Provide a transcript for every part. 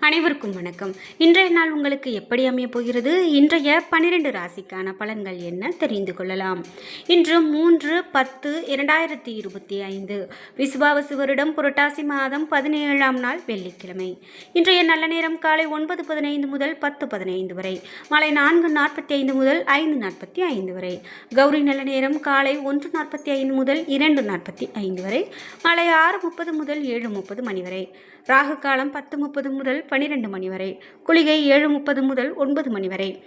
அனைவருக்கும் வணக்கம். இன்றைய நாள் உங்களுக்கு எப்படி அமையப் போகிறது? இன்றைய பனிரெண்டு ராசிக்கான பலன்கள் என்ன? தெரிந்து கொள்ளலாம். இன்று மூன்று பத்து இரண்டாயிரத்தி இருபத்தி ஐந்து. விசுவாவசு வருடம் புரட்டாசி மாதம் பதினேழாம் நாள் வெள்ளிக்கிழமை. இன்றைய நல்ல நேரம் காலை ஒன்பது பதினைந்து முதல் பத்து பதினைந்து வரை. மாலை நான்கு நாற்பத்தி ஐந்து முதல் ஐந்து நாற்பத்தி ஐந்து வரை. கௌரி நல்ல நேரம் காலை ஒன்று நாற்பத்தி ஐந்து முதல் இரண்டு நாற்பத்தி ஐந்து வரை. மாலை ஆறு முப்பது முதல் ஏழு முப்பது மணி வரை. ராகு காலம் பத்து முப்பது முதல் பனிரெண்டு மணி வரை குளிகை ஏழு முப்பது முதல் ஒன்பது மணி வரை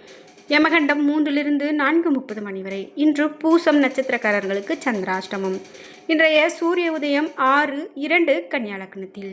யமகண்டம் மூன்றிலிருந்து நான்கு முப்பது மணி வரை இன்று பூசம் நட்சத்திரக்காரர்களுக்கு சந்திராஷ்டமம். இன்றைய சூரிய உதயம் ஆறு இரண்டு கன்னியாலக்னத்தில்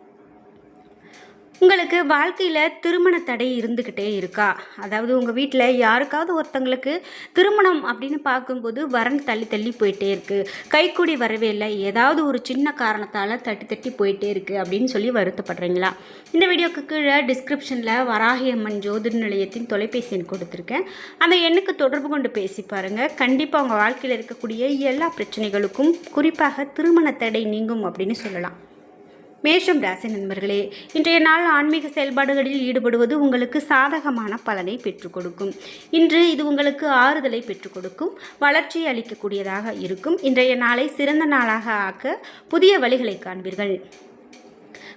உங்களுக்கு வாழ்க்கையில் திருமண தடை இருந்துக்கிட்டே இருக்கா? அதாவது உங்கள் வீட்டில் யாருக்காவது ஒருத்தங்களுக்கு திருமணம் அப்படின்னு பார்க்கும்போது வரன் தள்ளி தள்ளி போயிட்டே இருக்குது கைக்கூடி வரவே இல்லை. ஏதாவது ஒரு சின்ன காரணத்தால் தட்டி தட்டி போயிட்டே இருக்குது அப்படின்னு சொல்லி வருத்தப்படுறீங்களா? இந்த வீடியோக்கு கீழே டிஸ்கிரிப்ஷனில் வராகி அம்மன் ஜோதிட நிலையத்தின் தொலைபேசி எண் கொடுத்துருக்கேன். அந்த எண்ணுக்கு தொடர்பு கொண்டு பேசி பாருங்கள் கண்டிப்பாக உங்கள் வாழ்க்கையில் இருக்கக்கூடிய எல்லா பிரச்சனைகளுக்கும் குறிப்பாக திருமண தடை நீங்கும் அப்படின்னு சொல்லலாம். மேஷம் ராசி நண்பர்களே இன்றைய நாள் ஆன்மீக செயல்பாடுகளில் ஈடுபடுவது உங்களுக்கு சாதகமான பலனை பெற்றுக் கொடுக்கும். இன்று இது உங்களுக்கு ஆறுதலை பெற்றுக் கொடுக்கும் வளர்ச்சியை அளிக்கக்கூடியதாக இருக்கும். இன்றைய நாளை சிறந்த நாளாக ஆக்க புதிய வழிகளை காண்பீர்கள்.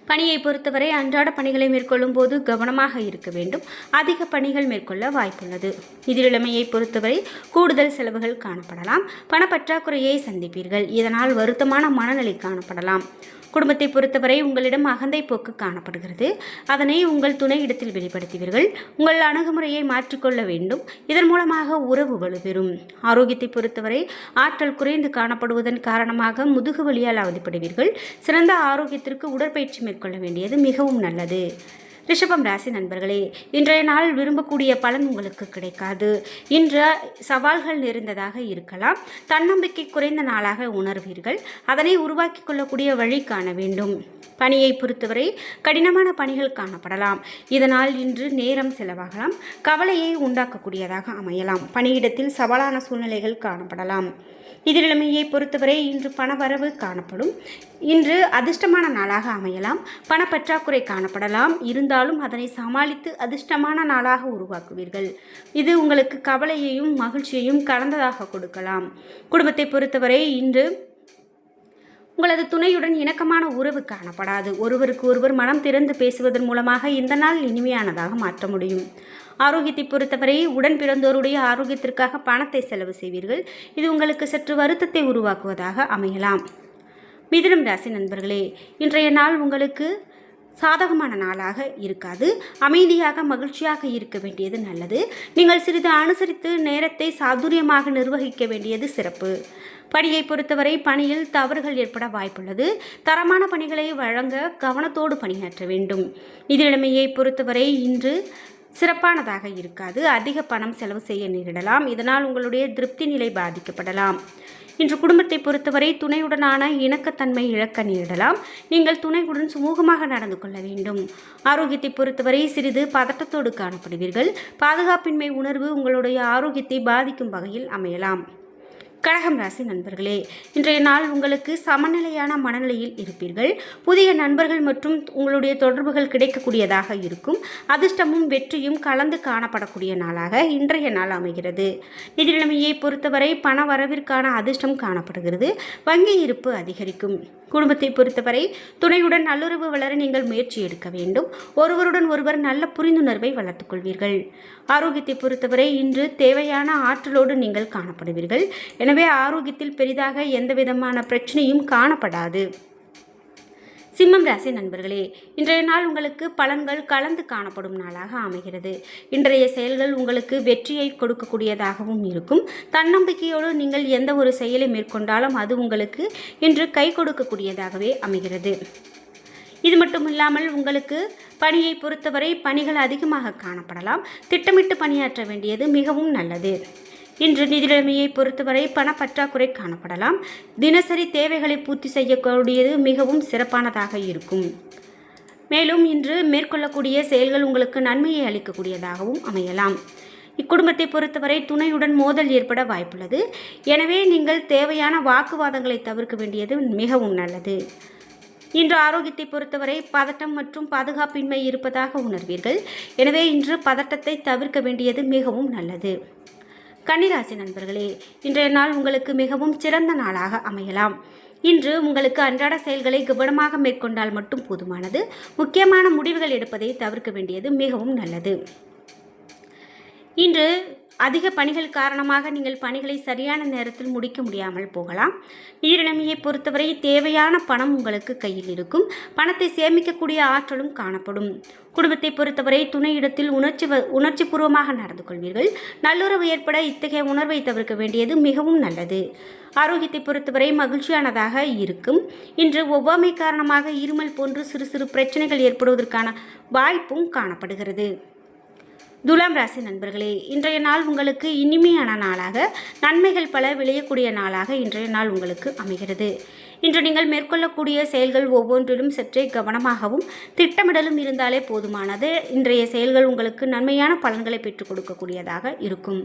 பணியை பொறுத்தவரை அன்றாட பணிகளை மேற்கொள்ளும் போது கவனமாக இருக்க வேண்டும். அதிக பணிகள் மேற்கொள்ள வாய்ப்புள்ளது. நிதிநிலைமையை பொறுத்தவரை கூடுதல் செலவுகள் காணப்படலாம். பணப்பற்றாக்குறையை சந்திப்பீர்கள். இதனால் வருத்தமான மனநிலை காணப்படலாம். குடும்பத்தை பொறுத்தவரை உங்களிடம் அகந்தை போக்கு காணப்படுகிறது. அதனை உங்கள் துணை இடத்தில் வெளிப்படுத்துவீர்கள். உங்கள் அணுகுமுறையை மாற்றிக்கொள்ள வேண்டும். இதன் மூலமாக உறவு வலுப்பெறும். ஆரோக்கியத்தை பொறுத்தவரை ஆற்றல் குறைந்து காணப்படுவதன் காரணமாக முதுகு வலியால் அவதிப்படுவீர்கள். சிறந்த ஆரோக்கியத்திற்கு உடற்பயிற்சி மேற்கொள்ள வேண்டியது மிகவும் நல்லது. ரிஷபம் ராசி நண்பர்களே இன்றைய நாள் விரும்பக்கூடிய பலன் உங்களுக்கு கிடைக்காது. இன்று சவால்கள் நிறைந்ததாக இருக்கலாம். தன்னம்பிக்கை குறைந்த நாளாக உணர்வீர்கள். அதனை உருவாக்கி கொள்ளக்கூடிய வழி காண வேண்டும். பணியை பொறுத்தவரை கடினமான பணிகள் காணப்படலாம். இதனால் இன்று நேரம் செலவாகலாம். கவலையை உண்டாக்கக்கூடியதாக அமையலாம். பணியிடத்தில் சவாலான சூழ்நிலைகள் காணப்படலாம். எதிர்நிலைமையை பொறுத்தவரை இன்று பணவரவு காணப்படும். இன்று அதிர்ஷ்டமான நாளாக அமையலாம். பணப்பற்றாக்குறை காணப்படலாம். இருந்தாலும் அதனை சமாளித்து அதிர்ஷ்டமான நாளாக உருவாக்குவீர்கள். இது உங்களுக்கு கவலையையும் மகிழ்ச்சியையும் கலந்ததாக கொடுக்கலாம். குடும்பத்தை பொறுத்தவரை இன்று உங்களது துணையுடன் இணக்கமான உறவு காணப்படாது. ஒருவருக்கு ஒருவர் மனம் திறந்து பேசுவதன் மூலமாக இந்த நாள் இனிமையானதாக மாற்ற முடியும். ஆரோக்கியத்தை பொறுத்தவரை உடன் பிறந்தோருடைய ஆரோக்கியத்திற்காக பணத்தை செலவு செய்வீர்கள். இது உங்களுக்கு சற்று வருத்தத்தை உருவாக்குவதாக அமையலாம். மிதுனம் ராசி நண்பர்களே இன்றைய நாள் உங்களுக்கு சாதகமான நாளாக இருக்காது. அமைதியாக மகிழ்ச்சியாக இருக்க வேண்டியது நல்லது. நீங்கள் சிறிது அனுசரித்து நேரத்தை சாதுரியமாக நிர்வகிக்க வேண்டியது சிறப்பு. பணியை பொறுத்தவரை பணியில் தவறுகள் ஏற்பட வாய்ப்புள்ளது. தரமான பணிகளை வழங்க கவனத்தோடு பணியாற்ற வேண்டும். நிதிநிலைமையை பொறுத்தவரை இன்று சிறப்பானதாக இருக்காது. அதிக பணம் செலவு செய்ய நேரிடலாம். இதனால் உங்களுடைய திருப்தி நிலை பாதிக்கப்படலாம். இன்று குடும்பத்தை பொறுத்தவரை துணையுடனான இணக்கத்தன்மை இழக்க நேரிடலாம். நீங்கள் துணையுடன் சுமூகமாக நடந்து கொள்ள வேண்டும். ஆரோக்கியத்தை பொறுத்தவரை சிறிது பதட்டத்தோடு காணப்படுவீர்கள். பாதுகாப்பின்மை உணர்வு உங்களுடைய ஆரோக்கியத்தை பாதிக்கும் வகையில் அமையலாம். கடகம் ராசி நண்பர்களே இன்றைய நாள் உங்களுக்கு சமநிலையான மனநிலையில் இருப்பீர்கள். புதிய நண்பர்கள் மற்றும் உங்களுடைய தொடர்புகள் கிடைக்கக்கூடியதாக இருக்கும். அதிர்ஷ்டமும் வெற்றியும் கலந்து காணப்படக்கூடிய நாளாக இன்றைய நாள் அமைகிறது. நிதிநிலைமையை பொறுத்தவரை பண வரவிற்கான அதிர்ஷ்டம் காணப்படுகிறது. வங்கி இருப்பு அதிகரிக்கும். குடும்பத்தை பொறுத்தவரை துணையுடன் நல்லுறவு வளர நீங்கள் முயற்சி எடுக்க வேண்டும். ஒருவருடன் ஒருவர் நல்ல புரிந்துணர்வை வளர்த்துக் கொள்வீர்கள். ஆரோக்கியத்தை பொறுத்தவரை இன்று தேவையான ஆற்றலோடு நீங்கள் காணப்படுவீர்கள். எனவே எனவே ஆரோக்கியத்தில் பெரிதாக எந்த விதமான பிரச்சனையும் காணப்படாது. சிம்மம் ராசி நண்பர்களே இன்றைய நாள் உங்களுக்கு பலன்கள் கலந்து காணப்படும் நாளாக அமைகிறது. இன்றைய செயல்கள் உங்களுக்கு வெற்றியை கொடுக்கக்கூடியதாகவும் இருக்கும். தன்னம்பிக்கையோடு நீங்கள் எந்த ஒரு செயலை மேற்கொண்டாலும் அது உங்களுக்கு இன்று கை கொடுக்கக்கூடியதாகவே அமைகிறது. இது மட்டும் இல்லாமல் உங்களுக்கு பணியை பொறுத்தவரை பணிகள் அதிகமாக காணப்படலாம். திட்டமிட்டு பணியாற்ற வேண்டியது மிகவும் நல்லது. இன்று நிதிநிலைமையை பொறுத்தவரை பணப்பற்றாக்குறை காணப்படலாம். தினசரி தேவைகளை பூர்த்தி செய்யக்கூடியது மிகவும் சிறப்பானதாக இருக்கும். மேலும் இன்று மேற்கொள்ளக்கூடிய செயல்கள் உங்களுக்கு நன்மையை அளிக்கக்கூடியதாகவும் அமையலாம். இக்குடும்பத்தை பொறுத்தவரை துணையுடன் மோதல் ஏற்பட வாய்ப்புள்ளது. எனவே நீங்கள் தேவையான வாக்குவாதங்களை தவிர்க்க வேண்டியது மிகவும் நல்லது. இன்று ஆரோக்கியத்தை பொறுத்தவரை பதட்டம் மற்றும் பாதுகாப்பின்மை இருப்பதாக உணர்வீர்கள். எனவே இன்று பதட்டத்தை தவிர்க்க வேண்டியது மிகவும் நல்லது. கன்னிராசி நண்பர்களே இன்றைய நாள் உங்களுக்கு மிகவும் சிறந்த நாளாக அமையலாம். இன்று உங்களுக்கு அன்றாட செயல்களை கவனமாக மேற்கொண்டால் மட்டும் போதுமானது. முக்கியமான முடிவுகள் எடுப்பதை தவிர்க்க வேண்டியது மிகவும் நல்லது. இன்று அதிக பணிகள் காரணமாக நீங்கள் பணிகளை சரியான நேரத்தில் முடிக்க முடியாமல் போகலாம். நீரிழமையை பொறுத்தவரை தேவையான பணம் உங்களுக்கு கையில் இருக்கும். பணத்தை சேமிக்கக்கூடிய ஆற்றலும் காணப்படும். குடும்பத்தை பொறுத்தவரை துணையிடத்தில் உணர்ச்சி உணர்ச்சி பூர்வமாக நடந்து கொள்வீர்கள். நல்லுறவு ஏற்பட இத்தகைய உணர்வை தவிர்க்க வேண்டியது மிகவும் நல்லது. ஆரோக்கியத்தை பொறுத்தவரை மகிழ்ச்சியானதாக இருக்கும். இன்று ஒவ்வாமை காரணமாக இருமல் போன்று சிறு சிறு பிரச்சனைகள் ஏற்படுவதற்கான வாய்ப்பும் காணப்படுகிறது. துலாம் ராசி நண்பர்களே இன்றைய நாள் உங்களுக்கு இனிமையான நாளாக நன்மைகள் பல விளையக்கூடிய நாளாக இன்றைய நாள் உங்களுக்கு அமைகிறது. இன்று நீங்கள் மேற்கொள்ளக்கூடிய செயல்கள் ஒவ்வொன்றிலும் சற்றே கவனமாகவும் திட்டமிடலும் இருந்தாலே போதுமானது. இன்றைய செயல்கள் உங்களுக்கு நன்மையான பலன்களை பெற்றுக் கொடுக்கக்கூடியதாக இருக்கும்.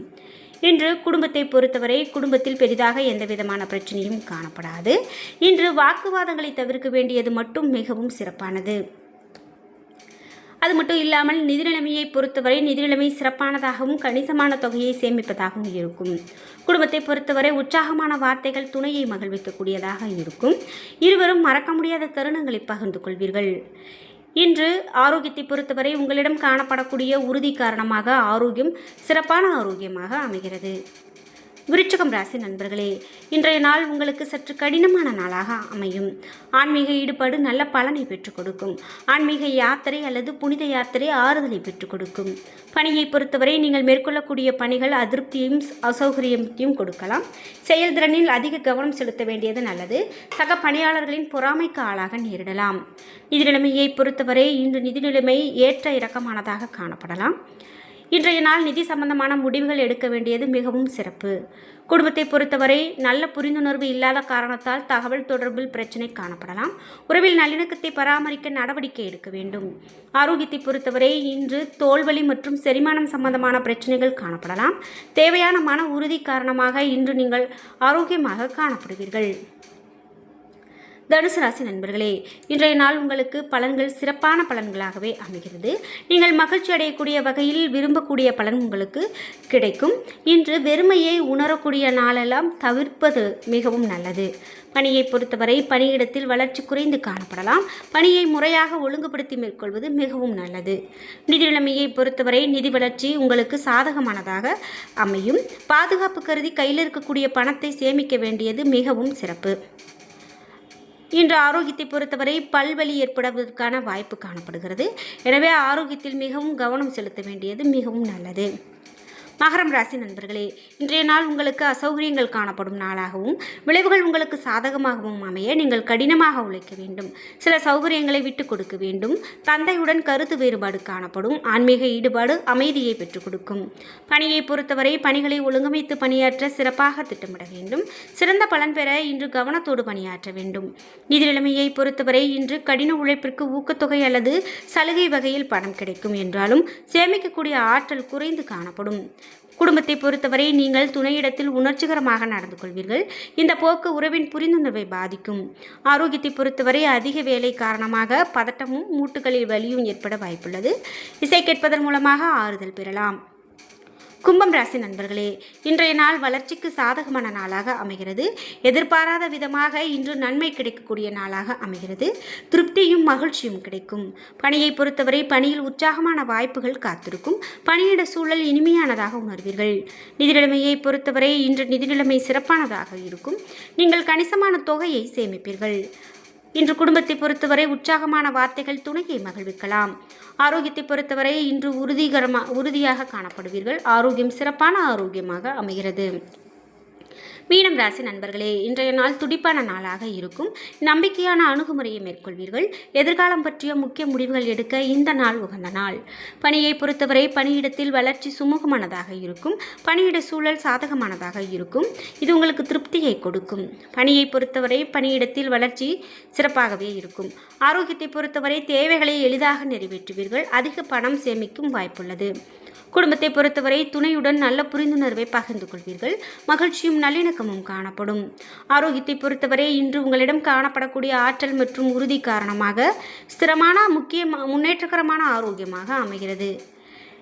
இன்று குடும்பத்தை பொறுத்தவரை குடும்பத்தில் பெரிதாக எந்த விதமான பிரச்சனையும் காணப்படாது. இன்று வாக்குவாதங்களை தவிர்க்க வேண்டியது மட்டும் மிகவும் சிறப்பானது. அது மட்டும் இல்லாமல் நிதி நிலைமையை பொறுத்தவரை நிதி நிலைமை சிறப்பானதாகவும் கணிசமான தொகையை சேமிப்பதாகவும் இருக்கும். குடும்பத்தை பொறுத்தவரை உற்சாகமான வார்த்தைகள் துணையை மகிழ்விக்கக்கூடியதாக இருக்கும். இருவரும் மறக்க முடியாத தருணங்களை பகிர்ந்து கொள்வீர்கள். இன்று ஆரோக்கியத்தை பொறுத்தவரை உங்களிடம் காணப்படக்கூடிய உறுதி காரணமாக ஆரோக்கியம் சிறப்பான ஆரோக்கியமாக அமைகிறது. விருச்சகம் ராசி நண்பர்களே இன்றைய நாள் உங்களுக்கு சற்று கடினமான நாளாக அமையும். ஆன்மீக ஈடுபாடு நல்ல பலனை பெற்றுக் கொடுக்கும். ஆன்மீக யாத்திரை அல்லது புனித யாத்திரை ஆறுதலை பெற்றுக் கொடுக்கும். பணியை பொறுத்தவரை நீங்கள் மேற்கொள்ளக்கூடிய பணிகள் அதிருப்தியும் அசௌகரியத்தையும் கொடுக்கலாம். செயல்திறனில் அதிக கவனம் செலுத்த வேண்டியது நல்லது. சக பணியாளர்களின் பொறாமைக்கு ஆளாக நேரிடலாம். நிதி நிலைமையை பொறுத்தவரை இன்று நிதி நிலைமை ஏற்ற இறக்கமானதாக காணப்படலாம். இன்றைய நாள் நிதி சம்பந்தமான முடிவுகள் எடுக்க வேண்டியது மிகவும் சிறப்பு. குடும்பத்தை பொறுத்தவரை நல்ல புரிந்துணர்வு இல்லாத காரணத்தால் தகவல் தொடர்பில் பிரச்சனை காணப்படலாம். உறவில் நல்லிணக்கத்தை பராமரிக்க நடவடிக்கை எடுக்க வேண்டும். ஆரோக்கியத்தை பொறுத்தவரை இன்று தோல்வலி மற்றும் செரிமானம் சம்பந்தமான பிரச்சனைகள் காணப்படலாம். தேவையான மன உறுதி காரணமாக இன்று நீங்கள் ஆரோக்கியமாக காணப்படுவீர்கள். தனுசு ராசி நண்பர்களே இன்றைய நாள் உங்களுக்கு பலன்கள் சிறப்பான பலன்களாகவே அமைகிறது. நீங்கள் மகிழ்ச்சி அடையக்கூடிய வகையில் விரும்பக்கூடிய பலன் உங்களுக்கு கிடைக்கும். இன்று வெறுமையை உணரக்கூடிய நாளெல்லாம் தவிர்ப்பது மிகவும் நல்லது. பணியை பொறுத்தவரை பணியிடத்தில் வளர்ச்சி குறைந்து காணப்படலாம். பணியை முறையாக ஒழுங்குபடுத்தி மேற்கொள்வது மிகவும் நல்லது. நிதி நிலைமையை பொறுத்தவரை நிதி வளர்ச்சி உங்களுக்கு சாதகமானதாக அமையும். பாதுகாப்பு கருதி கையில் இருக்கக்கூடிய பணத்தை சேமிக்க வேண்டியது மிகவும் சிறப்பு. இன்று ஆரோக்கியத்தை பொறுத்தவரை பல்வலி ஏற்படுவதற்கான வாய்ப்பு காணப்படுகிறது. எனவே ஆரோக்கியத்தில் மிகவும் கவனம் செலுத்த வேண்டியது மிகவும் நல்லது. மகரம் ராசி நண்பர்களே இன்றைய நாள் உங்களுக்கு அசௌகரியங்கள் காணப்படும் நாளாகவும் விளைவுகள் உங்களுக்கு சாதகமாகவும் அமைய நீங்கள் கடினமாக உழைக்க வேண்டும். சில சௌகரியங்களை விட்டு கொடுக்க வேண்டும். தந்தையுடன் கருத்து வேறுபாடு காணப்படும். ஆன்மீக ஈடுபாடு அமைதியை பெற்றுக் கொடுக்கும். பணியை பொறுத்தவரை பணிகளை ஒழுங்கமைத்து பணியாற்ற சிறப்பாக திட்டமிட வேண்டும். சிறந்த பலன் பெற இன்று கவனத்தோடு பணியாற்ற வேண்டும். நிதி நிலைமையை பொறுத்தவரை இன்று கடின உழைப்பிற்கு ஊக்கத்தொகை அல்லது சலுகை வகையில் பணம் கிடைக்கும் என்றாலும் சேமிக்கக்கூடிய ஆற்றல் குறைந்து காணப்படும். குடும்பத்தை பொறுத்தவரை நீங்கள் துணையிடத்தில் உணர்ச்சிகரமாக நடந்து கொள்வீர்கள். இந்த போக்கு உறவின் புரிந்துணர்வை பாதிக்கும். ஆரோக்கியத்தை பொறுத்தவரை அதிக வேலை காரணமாக பதட்டமும் மூட்டுகளில் வலியும் ஏற்பட வாய்ப்புள்ளது. இசை கேட்பதன் மூலமாக ஆறுதல் பெறலாம். கும்பம் ராசி நண்பர்களே இன்றைய நாள் வளர்ச்சிக்கு சாதகமான நாளாக அமைகிறது. எதிர்பாராத விதமாக இன்று நன்மை கிடைக்கக்கூடிய நாளாக அமைகிறது. திருப்தியும் மகிழ்ச்சியும் கிடைக்கும். பணியை பொறுத்தவரை பணியில் உற்சாகமான வாய்ப்புகள் காத்திருக்கும். பணியிட சூழல் இனிமையானதாக உணர்வீர்கள். நிதிநிலைமையை பொறுத்தவரை இன்று நிதிநிலைமை சிறப்பானதாக இருக்கும். நீங்கள் கணிசமான தொகையை சேமிப்பீர்கள். இன்று குடும்பத்தை பொறுத்தவரை உற்சாகமான வார்த்தைகள் துணையை மகிழ்விக்கலாம். ஆரோக்கியத்தை பொறுத்தவரை இன்று உறுதிகரமாக உறுதியாக காணப்படுவீர்கள். ஆரோக்கியம் சிறப்பான ஆரோக்கியமாக அமைகிறது. மீனம் ராசி நண்பர்களே இன்றைய நாள் துடிப்பான நாளாக இருக்கும். நம்பிக்கையான அணுகுமுறையை மேற்கொள்வீர்கள். எதிர்காலம் பற்றிய முக்கிய முடிவுகள் எடுக்க இந்த நாள் உகந்த நாள். பணியை பொறுத்தவரை பணியிடத்தில் வளர்ச்சி சுமூகமானதாக இருக்கும். பணியிட சூழல் சாதகமானதாக இருக்கும். இது உங்களுக்கு திருப்தியை கொடுக்கும். பணியை பொறுத்தவரை பணியிடத்தில் வளர்ச்சி சிறப்பாகவே இருக்கும். ஆரோக்கியத்தை பொறுத்தவரை தேவைகளை எளிதாக நிறைவேற்றுவீர்கள். அதிக பணம் சேமிக்கும் வாய்ப்புள்ளது. குடும்பத்தை பொறுத்தவரை துணையுடன் நல்ல புரிந்துணர்வை பகிர்ந்து கொள்வீர்கள். மகிழ்ச்சியும் நல்லிணக்கமும் காணப்படும். ஆரோக்கியத்தை பொறுத்தவரை இன்று உங்களிடம் காணப்படக்கூடிய ஆற்றல் மற்றும் உறுதி காரணமாக ஸ்திரமான முக்கிய முன்னேற்றகரமான ஆரோக்கியமாக அமைகிறது.